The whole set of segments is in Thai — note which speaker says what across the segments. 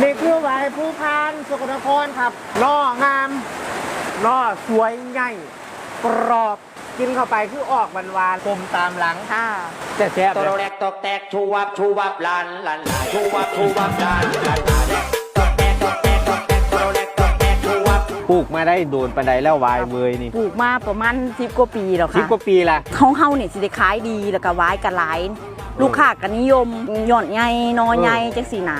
Speaker 1: นี่คือไหวผู้พานสกลนครครับล่องามล่อสวยใหญ่กรอบกินเข้าไปคือออกหวานหวานๆกลมตามหลัง
Speaker 2: ค่ะ
Speaker 1: แซ่บๆ
Speaker 3: ต
Speaker 1: เล
Speaker 3: ก
Speaker 1: ย
Speaker 3: แตกตกแตกชูวับชูวับลานลานลานชูวับชูวับลานลานลานตกแตกตกแตกตกแตกตกแตกตกแตกชูวับ
Speaker 1: ปลูกมาได้โดนปันไดแล้ววายเวยนี่
Speaker 2: ปลูกมาประมาณสิบกว่าปีแล้ว
Speaker 1: สิบ
Speaker 2: ค่ะ
Speaker 1: กว่าปีละ
Speaker 2: เขาเฮาเนี่ยสิได้ขายดีแล้วก็หวายกันหลาย ลูกค้าก็นิยมหย่อนใหญ่นอใหญ่จังซี่นะ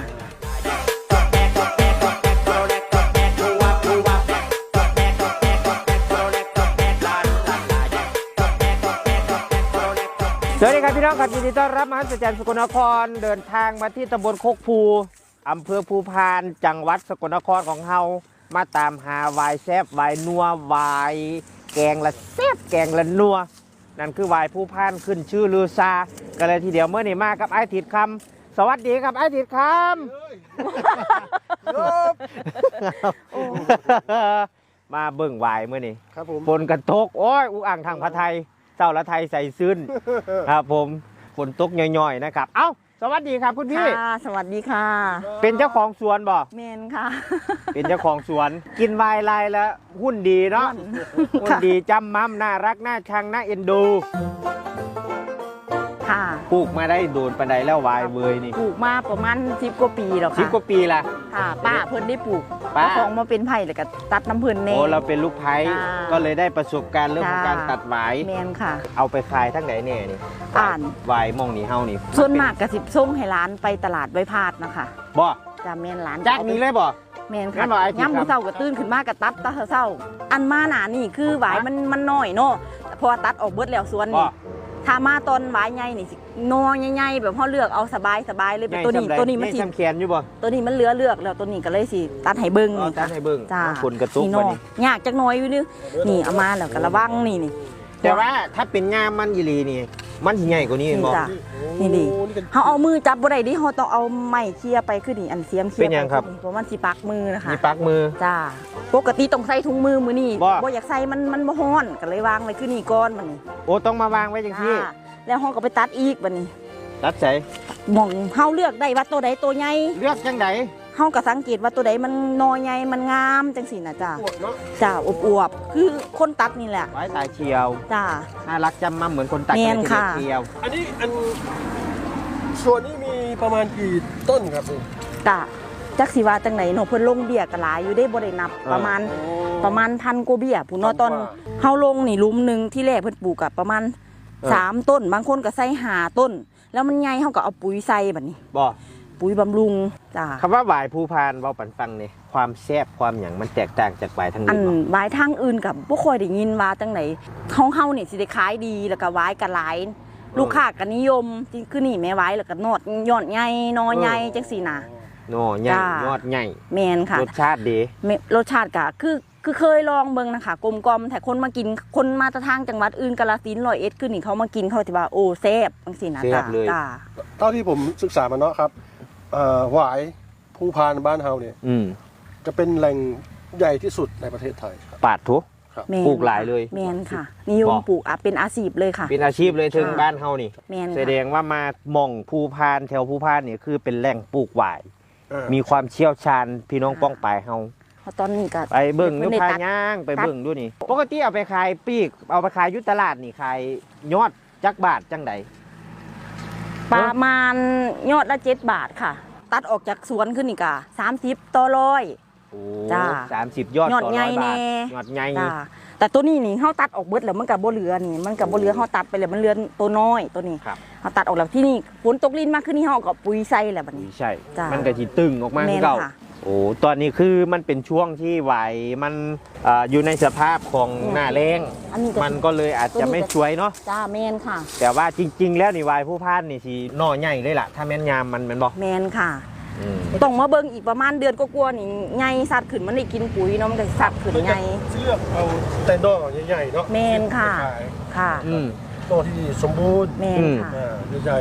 Speaker 1: สวัสดีครับพี่น้องครับยินดีต้อนรับมหัศจรรย์สกลนครเดินทางมาที่ตำบลโคกภูอำเภอภูพานจังหวัดสกลนครของเฮามาตามหาวายแซบวายนัววายแกงละแซบแกงละนัวนั่นคือวายภูพานขึ้นชื่อลือซากันเลยทีเดียวเมื่อนี่มากับไอ้ถิดคำสวัสดีครับไอ้ถิดคำมาเบิ่งวายเมื่อนี่
Speaker 4: ครับผม
Speaker 1: ฝนกระตกโอ้ยอุอ่างทางพระไทย เจ้าละไทยใส่ซึ้นครับผมฝนตกย่อยๆนะครับ เอ้า สวัสดีครับคุณพี่
Speaker 2: ค่ะสวัสดีค่ะ
Speaker 1: เป็นเจ้าของสวนบ่
Speaker 2: เมนค่ะ
Speaker 1: เป็นเจ้าของสวน กินไวน์ลายแล้ว หุ้นดีเนาะ หุ้นดีจำมั่มน่ารักน่าชังน่าเอ็นดู
Speaker 2: ค่ะ
Speaker 1: ปลูกมาได้โดนปันไดแล้ววายเวยนี่
Speaker 2: ปลูกมาประมาณสิบกว่าปีแล้ว
Speaker 1: สิบ
Speaker 2: ค่ะ
Speaker 1: กว่าปีละ
Speaker 2: ค่ะ ป้าเพิ่นได้ปลูก
Speaker 1: ป้า
Speaker 2: เอของมาเป็นไผ่แล้วก็ตัดน้ำเพิ่นแน่
Speaker 1: โอ้เราเป็นลูกไผ่
Speaker 2: จ้า
Speaker 1: ก็เลยได้ประสบการณ์เรื่องของ
Speaker 2: จ้า
Speaker 1: การตัดหวาย
Speaker 2: แมนค่ะ
Speaker 1: เอาไปขายทั้งไหนเนี่ยนี่
Speaker 2: อ่าน
Speaker 1: หวายมองนี่เฮานี่
Speaker 2: ส่วนมากกระสิบส่งให้ร้านไปตลาดไว้พาดนะคะ
Speaker 1: บ่
Speaker 2: จะแมนร้าน
Speaker 1: จากนี้เลยบ่
Speaker 2: แมน
Speaker 1: งั้
Speaker 2: ค่ะ
Speaker 1: นบอกไอ้ที่
Speaker 2: ย่ำมือ
Speaker 1: ครับ
Speaker 2: เศร้าก็ตื่นขึ้นมาก็ตัดตาเศร้า อันมาหนานี่คือหวายมันมันน้อยเนาะแต่พอตัดออกเบิดแล้วส่วน
Speaker 1: บ่
Speaker 2: นี่ ถ้ามาตอนหวายใหญ่นี่สินอใหญ่ๆแบบพ่อเลือกเอาสบายสบายเลยเป็นตัวนี้
Speaker 1: ใหญ่
Speaker 2: ตัวนี้มัน
Speaker 1: ใหญ่
Speaker 2: สิ
Speaker 1: ซ้ำแขนอยู่บ่
Speaker 2: ตัวนี้มันเหลือเลือกแล้วตัวนี้ก็เลยสิตัดให้เบิ่ง
Speaker 1: อ๋อ
Speaker 2: นี่
Speaker 1: ตัด
Speaker 2: ค่ะ
Speaker 1: ให้เบิ่ง
Speaker 2: จ้า
Speaker 1: ฝนกระตุก
Speaker 2: นี่
Speaker 1: บ่
Speaker 2: เนาะ
Speaker 1: นี่
Speaker 2: ยากจักหน้อยอยู่นี่นี่เอามาแล้วก็ระวังนี่นี่
Speaker 1: แต่ว่าถ้าเป็นงามมันยีหลีนี่ มันสิใหญ่กว่านี้เห็นบ่
Speaker 2: นี่จ้ะนี่ดิ
Speaker 4: โอ้นี่กัน
Speaker 2: เขาเอามือจับบ่ได้ดิเขาต้องเอาไม้เคลียร์ไปคือนี่อันเสียมเคลีย
Speaker 1: เป็นหยังครับ
Speaker 2: ไปอนี่เพราะมันสิปักมือนะคะ
Speaker 1: มีปักมือ
Speaker 2: จ้าปกติต้องใส่ถุงมือมือนี่
Speaker 1: บ่
Speaker 2: บ่อยากใส่มันมันบ่ฮ้อนก็เลยวางไว้คือนี่ก่อนบัดนี้
Speaker 1: โอ้ต้องมาวางไว้จังซี่
Speaker 2: จ้าแล้วเฮาก็ไปตัดอีกบัดนี้
Speaker 1: ตัดใส่
Speaker 2: หม่องเฮาเลือกได้ว่าตัวใดตัวใหญ่
Speaker 1: เลือกจังได
Speaker 2: เฮาก็สังเกตว่าตัวใดมันนอใหญ่มันงามจังซี่นะจ้า
Speaker 4: ปวดเนาะ
Speaker 2: จ้าอวบๆคือคนตัดนี่แหละ
Speaker 1: ไว้ตายเชียว
Speaker 2: จ้า
Speaker 1: น่ารักจำมั่มเหมือนคนตัด
Speaker 2: แม่น
Speaker 1: กระ
Speaker 2: ค่ะ
Speaker 1: เทียมเชียว
Speaker 4: อันนี้อันส่วนนี้มีประมาณกี่ต้นครับนี่
Speaker 2: จ้าจักสิว่าจังไหนเนาะเพิ่นลงเบี้ยก็หลายอยู่ได้บ่ได้นับประมาณ
Speaker 4: โอ้
Speaker 2: ประมาณพันกว่าเบี้ยผู้เนาะตอน
Speaker 4: พันกว่า
Speaker 2: เฮาลงนี่หลุมหนึงที่แรกเพิ่นปลูกกับประมาณสามต้น บางคนก็ใส่ห้าต้น แล้วมันใหญ่เฮาก็เอาปุ๋ยใส่บัดนี้
Speaker 1: บ่
Speaker 2: ปุ๋ยบำรุงจ้า
Speaker 1: คำว่าหวายภูพานเว้าปันฟังนี่ความแซ่บความหยังมันแตกต่างจากหวายทาง
Speaker 2: อั
Speaker 1: อื่
Speaker 2: น
Speaker 1: นบ่
Speaker 2: หวายทางอื่นกับบ่ค่อยได้ยินว่าจังไหนของเฮานี่สิได้ขายดีแล้วก็หวายก็หลายลูกค้าก็นิยมจริงคือนี่แม่หวายแล้วก็นอดยอดใหญ่นอใหญ่จังซี่น่ะ
Speaker 1: โน่ใหญ่
Speaker 2: จ้าย
Speaker 1: อดใหญ่
Speaker 2: แม่นค่ะ
Speaker 1: รสชาติดี
Speaker 2: แม่รสชาติก็คือคือเคยลองเบิ่งนะคะกลมกลอมแต่คนมากินคนมาแตะทางจังหวัดอื่นกาฬสินธุ์ร้อยเอ็ดคือนี่เขามากินเขาสิว่าโอ้แซ่บจังซี่นะ
Speaker 1: แซ่
Speaker 2: จ้า
Speaker 1: บเลย
Speaker 2: จ้า
Speaker 4: เท่าที่ผมศึกษามาเนาะครับ เอ่อหวายภูพานบ้านเฮาเนี่ย
Speaker 1: อืม
Speaker 4: จะเป็นแหล่งใหญ่ที่สุดในประเทศไทยครับ
Speaker 1: ปาดทุก
Speaker 2: แม่น
Speaker 1: ปลูกหลายเลย
Speaker 2: แมนค่ะ นิยม
Speaker 1: บอก
Speaker 2: ปลูกอะเป็นอาชีพเลยค่ะ
Speaker 1: เป็นอาชีพเลยถึง
Speaker 2: ค่ะ
Speaker 1: บ้านเฮานี่
Speaker 2: แมน
Speaker 1: แส
Speaker 2: ค่ะ
Speaker 1: ดงว่ามาหม่องภูพานแถวภูพานเนี่ยคือเป็นแหล่งปลูกหวาย
Speaker 4: เออ
Speaker 1: มีความเชี่ยวชาญพี่น้องป้องปลายเฮา
Speaker 2: เพราะตอนนี้ก็
Speaker 1: ไปเบิ่ง
Speaker 2: เดี๋
Speaker 1: นิ้
Speaker 2: ยวว
Speaker 1: พา
Speaker 2: เพิ่นได้ตัด
Speaker 1: ย่างไป
Speaker 2: ตัด
Speaker 1: เบิ่งด้วยนี่ ปกติเอาไปขายปีก เอาไปขายอยุตลาดนี่ขายยอดจักบาทจังใด
Speaker 2: ประมาณยอดละเจ็ดบาทค่ะ ตัดออกจากสวนขึ้นนี่กะสามสิบต่อร้อย
Speaker 1: โอ้
Speaker 2: จ้า
Speaker 1: สามสิบยอด
Speaker 2: ยอด
Speaker 1: ต่อ
Speaker 2: ใหญ่
Speaker 1: ร้อยบาท
Speaker 2: แน่
Speaker 1: ยอดใหญ่
Speaker 2: จ้าแต่ตัวนี้นี่เขาตัดออกเบิดแล้วมันกับบ่เหลือนี่ มันกับบ่เหลือเขาตัดไปแล้วมันเหลือตัวน้อยตัวนี้
Speaker 1: ครับ
Speaker 2: เขาตัดออกแล้วที่นี่ฝนตกลิ้นมากขึ้นนี่เขาก็ปุ๋ยใส่แล้วบัดนี้
Speaker 1: ใช่
Speaker 2: จ้า
Speaker 1: มันก็สิตึงออกมา
Speaker 2: แม่
Speaker 1: คือนเก่า
Speaker 2: ค่ะ
Speaker 1: โอ้ตอนนี้คือมันเป็นช่วงที่ไหวมันเอ่ออยู่ในสภาพของ
Speaker 2: อืม
Speaker 1: หน้าแรง
Speaker 2: อันนี้ก็
Speaker 1: มันก็เลยอาจจะไม่สวยเนาะ
Speaker 2: จ้าแมนค่ะ
Speaker 1: แต่ว่าจริง ๆ แล้วนี่วายผู้พานนี่สิหน่อใหญ่เลยล่ะ ถ้าแม่นยามมันแมันบอก
Speaker 2: แมนค่ะ
Speaker 1: อืม
Speaker 2: ต้องมาเบิ่งอีกประมาณเดือนก็กลัวาๆนี่ใหญ่สัตว์ขึ้นมันได้กินปุ๋ยเนาะมันก็สิสัตว์ขึ้นใหญ่
Speaker 4: เลือกเอาแตนดอกใหญ่ๆเนาะ
Speaker 2: แม่นค่ะ
Speaker 4: ขาย
Speaker 2: ค่ะ
Speaker 1: อืม
Speaker 4: ต้นที่สมบูรณ์
Speaker 2: แมน
Speaker 1: อืม
Speaker 2: ค่ะ
Speaker 4: อ่าใหญ่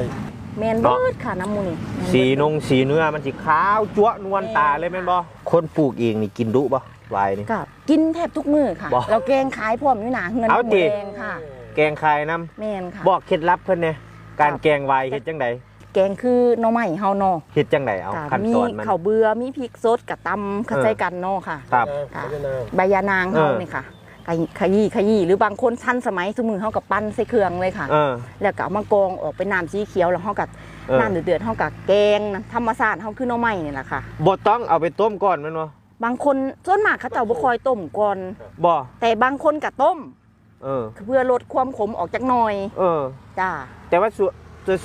Speaker 2: แมนเบิดค่ะน้ำมูนี่แม่น
Speaker 1: สี
Speaker 2: เบิด
Speaker 1: นงสีเนื้อมันสิขาวจั๊วะนวลตาเลยแม่นบอคนปลูกเองนี่กินดุปะวายนี่
Speaker 2: ก็กินแทบทุกมื้อค่ะ
Speaker 1: บ่
Speaker 2: เราแกงขายพร้อมอยู่หนาเงิน
Speaker 1: เอา
Speaker 2: หมู
Speaker 1: ดิ
Speaker 2: แดงค่ะ
Speaker 1: แกงคายน้
Speaker 2: แมนค่ะำ
Speaker 1: บอกเคล็ดลับเพิ่นเนี่ยการแกงวายเฮ็ดจังได
Speaker 2: แกงคือหน่อไม้เฮาเนาะ
Speaker 1: คิดจังไหนเอา
Speaker 2: ค่ะ
Speaker 1: ขั้น
Speaker 2: มี
Speaker 1: ตอนมัน
Speaker 2: ข้าวเบื่อมีพริกสดกับตำเข้าใจกันเนาะค่ะ
Speaker 1: ครับ
Speaker 2: ค่ะ
Speaker 4: ใบยะนาง
Speaker 2: ใบยานางเฮา
Speaker 1: เออ
Speaker 2: นี่ค่ะ ขยี้ขยี้ขยี้หรือบางคนทันสมัยสมือเฮากับปั้นใส่เครื่องเลยค่ะ
Speaker 1: เออ
Speaker 2: แล้วก็เอามากรองออกเป็นน้ำสีเขียวแล้วเฮากับ
Speaker 1: เออ
Speaker 2: น้ำเดือดๆเฮากับแกงนะธรรมชาติเฮาคือหน่อไม้นี่แหละค่ะ
Speaker 1: บ่ต้องเอาไปต้มก่อนแมันบ่
Speaker 2: บางคนส่วนมากเขาเจ้าบ่ค่อยต้มก่อน
Speaker 1: บ่
Speaker 2: แต่บางคนก็ต้ม
Speaker 1: เออ
Speaker 2: เพื่อลดความขมออกจากหน่อย
Speaker 1: เออ
Speaker 2: จ้า
Speaker 1: แต่ว่าส่วน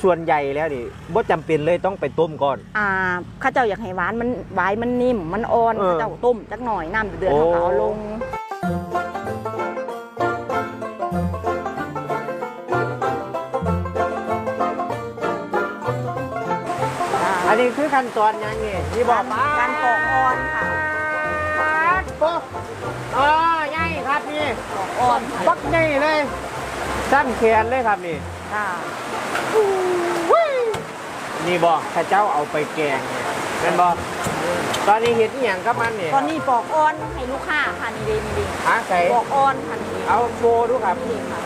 Speaker 1: ส่วนใหญ่แล้วนี่บ่จำเป็นเลยต้องไปต้มก่อน
Speaker 2: อ่าเข้าเจ้าอยากให้หวานมันหวานมันนิ่มมันอ่อน
Speaker 1: เออ
Speaker 2: เข้าเจ้าต้มจักหน่อยน้ำเดือดๆ
Speaker 1: โอ้
Speaker 2: เขาก็เอาลง
Speaker 1: คือขั้นตอนยังนี่ที่บอก
Speaker 2: การปอกอ่อนค่ะ
Speaker 1: ปอกอ๋อใหญ่ครับนี่
Speaker 2: ปอกอ่อน
Speaker 1: ปักใหญ่เลยสั้นแขนเลยครับนี่
Speaker 2: ค่ะ
Speaker 1: นี่บอกข้าเจ้าเอาไปแกงเนี่ยเป็นบอกตอนนี้เห็นอหย่างกับมันนี่
Speaker 2: ตอนนี้ปอกอ่อนให้ลูกค้าค่ะนี่ดีนี่ดี
Speaker 1: หาใส่
Speaker 2: ปอกอ่อนค่ะนี่ดี
Speaker 1: เอาโชว์ดูครับ
Speaker 2: นี่ค่ะ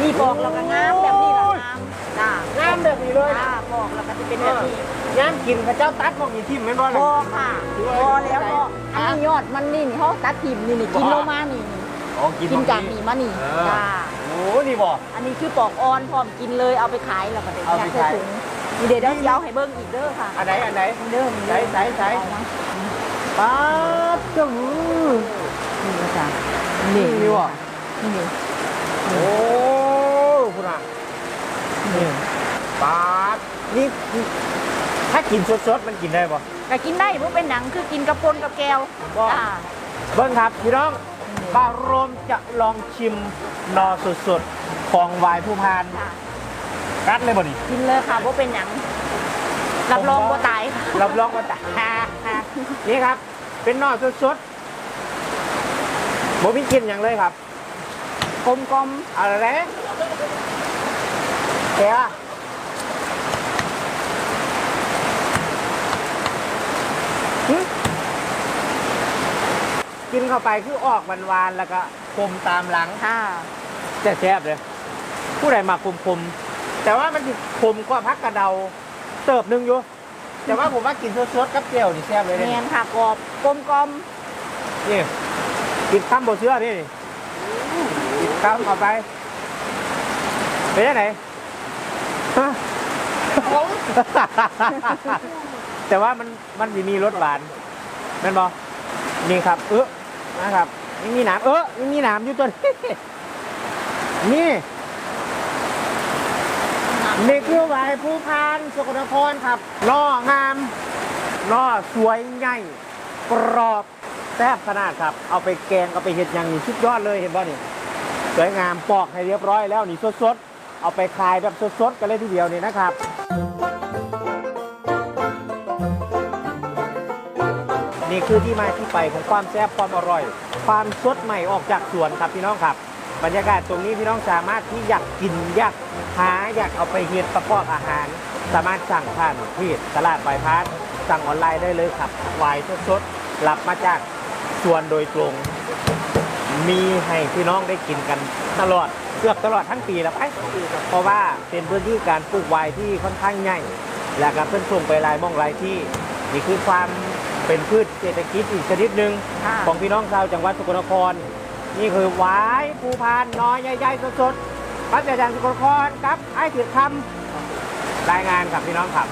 Speaker 2: นี่ปอกแล้วก็งามแบบนี้ละ งามจ้างา
Speaker 1: มแบบนี้เลย
Speaker 2: จ้าปอกแล้วก็จะเป็นแบบนี้
Speaker 1: งามกินข้าเจ้าตัดพวกนี้ทิ่มไม่นบ่
Speaker 2: พ
Speaker 1: เลย
Speaker 2: อค่ะพอแล้วก็อันนี้ยอดมันนี่นี่เขาตัดทิมนี่นี่กินลงมานี่นี่
Speaker 1: อ๋อกิน
Speaker 2: กิน
Speaker 1: พว
Speaker 2: จากนี่มานี่
Speaker 1: เออ
Speaker 2: จ้า
Speaker 1: โอ้นี่บอก
Speaker 2: อันนี้คือปอกอ่อนพร้อมกินเลยเอาไปขายแล้วก็ได้
Speaker 1: เอาไป
Speaker 2: ยัดใส่
Speaker 1: ขาย
Speaker 2: ถุงนี่เดี๋ยวเดี๋ยวสิเอาให้เบิ้งอีกเด้อค่ะ
Speaker 1: อันไหนอันไหน
Speaker 2: นี่เด้อนี่เด้อ
Speaker 1: ใส่ใส่ใส่
Speaker 2: เอามา
Speaker 1: ป๊าบจัง
Speaker 2: นี่ก็จ้ะ
Speaker 1: นี่นี่วะ
Speaker 2: นี่นี่
Speaker 1: โอ้คุณอะ นี่ป๊าบนี่ถ้ากินสดๆมันกินได้ปะ
Speaker 2: ก็กินได้เพราะเป็นหนังคือกินกับปนกับแก้ว
Speaker 1: ว่า
Speaker 2: จ้า
Speaker 1: เบิ้งครับพี่น้องปาโรมจะลองชิมนอสดๆของวายผู้พาน
Speaker 2: จ้ะ
Speaker 1: กัดเลยบ่นี่
Speaker 2: กินเลยค่ะเพราะเป็นหนังรับรองว่าตายค่ะ
Speaker 1: รับรองว่าแต่นี่ครับ เป็นนอสดๆบ่มีกลินอย่างเลยครับ
Speaker 2: กลมกลม
Speaker 1: อะไร แกะหึกินเข้าไปคือออกหวานๆแล้วก็คมตามหลัง
Speaker 2: ค่ะ
Speaker 1: แต่แซ่บเลย ผู้ใดมาคมคมๆแต่ว่ามันสิคมกว่าพักกระเดาเติบหนึงอยู่แต่ว่าผมว่ากินสดๆกับเจียวนี่แซ่บเลย
Speaker 2: เนี
Speaker 1: เนี่ย
Speaker 2: ยนค่ะกรอบกลมกลม
Speaker 1: นี่กินข้ามโบเชื่อนี่กินข้ามเข้าไปเป็นยังไงฮะ แต่ว่ามันมันสิมีรสหวานแม่นบอนี่ครับ เออนะครับนี่มีหนามเออนี่มีหนามอยู่ตัวนี้นี่นี่คือไวายภูพานสกลนครครับล่องามล่อสวยใหญ่กรอบแซ่บขนาดครับ เอาไปแกงเอาไปเห็ดอย่างนี้ชุดยอดเลยเห็นป่ะนี่สวยงามปอกให้เรียบร้อยแล้วนี่สดๆ เอาไปคลายแบบสดๆกันเลยทีเดียวนี่นะครับนี่คือที่มาที่ไปของความแซ่บความอร่อย ความสดใหม่ออกจากสวนครับพี่น้องครับ บรรยากาศตรงนี้พี่น้องสามารถที่อยากกินอยากหาอยากเอาไปเฮ็ดประกอบอาหาร สามารถสั่งผ่านเพจตลาดใบายพาสสั่งออนไลน์ได้เลยครับวายสดๆรับมาจากสวนโดยตรง มีให้พี่น้องได้กินกันตลอดเกือบตลอดทั้งปีแล้วไปเพราะว่าเป็นพื้นที่การปลูกไวน์ที่ค่อนข้างใหญ่และก็เพิ่นส่งไปหลายหมองหลายที่นี่คือความเป็นพืชเศรษฐกิจอีกชนิดหนึ่ง
Speaker 2: ค่ะ
Speaker 1: ของพี่น้องชาวจังหวัดสกลนคร นี่คือหวายภูพานน้อยใหญ่ๆสดๆพัฒนาจันทร์สกลนครครับไอ้ถือคำรายงานกับพี่น้องครับ